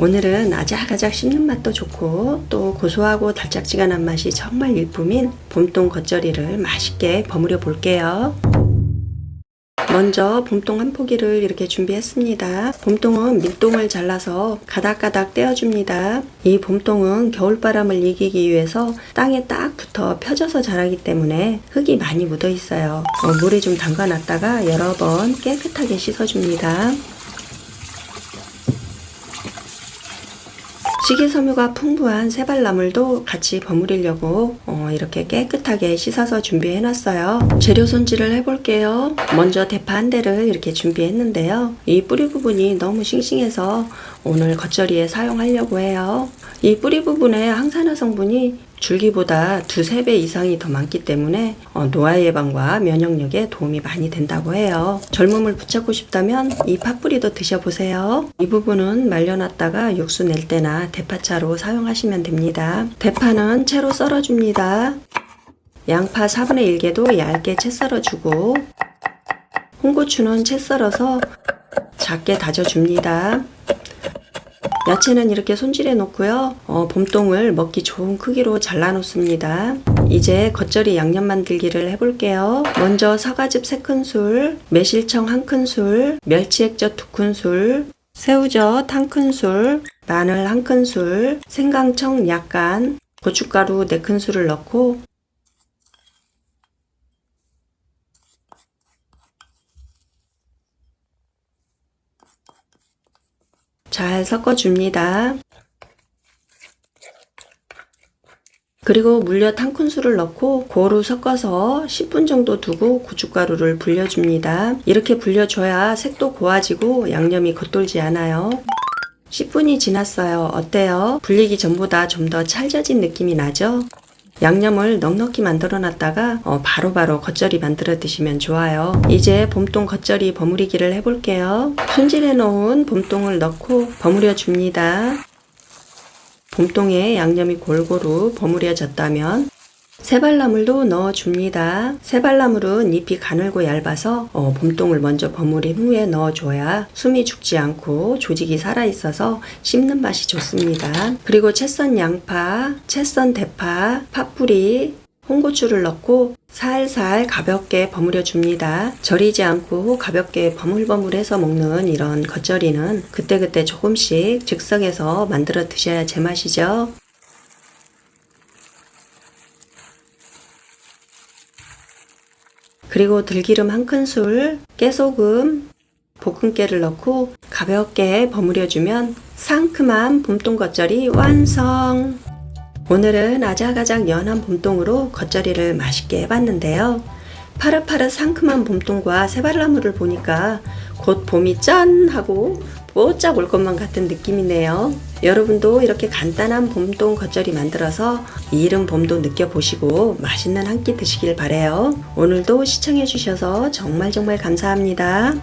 오늘은 아작아작 씹는 맛도 좋고 또 고소하고 달짝지근한 맛이 정말 일품인 봄동 겉절이를 맛있게 버무려 볼게요. 먼저 봄동 한 포기를 이렇게 준비했습니다. 봄동은 밀동을 잘라서 가닥가닥 떼어줍니다. 이 봄동은 겨울바람을 이기기 위해서 땅에 딱 붙어 펴져서 자라기 때문에 흙이 많이 묻어 있어요. 어, 물에 좀 담가 놨다가 여러 번 깨끗하게 씻어줍니다. 식이섬유가 풍부한 세발나물도 같이 버무리려고 어, 이렇게 깨끗하게 씻어서 준비해 놨어요. 재료 손질을 해볼게요. 먼저 대파 한 대를 이렇게 준비했는데요. 이 뿌리 부분이 너무 싱싱해서 오늘 겉절이에 사용하려고 해요. 이 뿌리 부분에 항산화 성분이 줄기보다 두세 배 이상이 더 많기 때문에 어, 노화 예방과 면역력에 도움이 많이 된다고 해요. 젊음을 붙잡고 싶다면 이 팥뿌리도 드셔보세요. 이 부분은 말려놨다가 육수 낼 때나 대파차로 사용하시면 됩니다. 대파는 채로 썰어줍니다. 양파 4분의 1개도 얇게 채 썰어주고 홍고추는 채 썰어서 작게 다져줍니다. 야채는 이렇게 손질해 놓고요. 어, 봄동을 먹기 좋은 크기로 잘라 놓습니다. 이제 겉절이 양념 만들기를 해볼게요. 먼저 사과즙 3큰술, 매실청 1큰술, 멸치액젓 2큰술, 새우젓 1큰술, 마늘 1큰술, 생강청 약간, 고춧가루 4큰술을 넣고 잘 섞어줍니다. 그리고 물엿 한 큰술을 넣고 고루 섞어서 10분 정도 두고 고춧가루를 불려줍니다. 이렇게 불려줘야 색도 고와지고 양념이 겉돌지 않아요. 10분이 지났어요. 어때요? 불리기 전보다 좀 더 찰져진 느낌이 나죠? 양념을 넉넉히 만들어 놨다가 어, 바로 바로 겉절이 만들어 드시면 좋아요. 이제 봄동 겉절이 버무리기를 해볼게요. 손질해 놓은 봄동을 넣고 버무려 줍니다. 봄동에 양념이 골고루 버무려졌다면 새발나물도 넣어줍니다. 새발나물은 잎이 가늘고 얇아서 어, 봄동을 먼저 버무린 후에 넣어줘야 숨이 죽지 않고 조직이 살아있어서 씹는 맛이 좋습니다. 그리고 채썬 양파, 채썬 대파, 팥뿌리, 홍고추를 넣고 살살 가볍게 버무려 줍니다. 절이지 않고 가볍게 버물버물해서 먹는 이런 겉절이는 그때그때 조금씩 즉석에서 만들어 드셔야 제맛이죠. 그리고 들기름 한 큰술, 깨소금, 볶음깨를 넣고 가볍게 버무려주면 상큼한 봄동 겉절이 완성! 오늘은 아작아작 연한 봄동으로 겉절이를 맛있게 해봤는데요. 파릇파릇 상큼한 봄동과 새발나물을 보니까 곧 봄이 짠! 하고 뽀짝 올 것만 같은 느낌이네요. 여러분도 이렇게 간단한 봄동 겉절이 만들어서 이른 봄도 느껴보시고 맛있는 한 끼 드시길 바래요. 오늘도 시청해주셔서 정말 정말 감사합니다.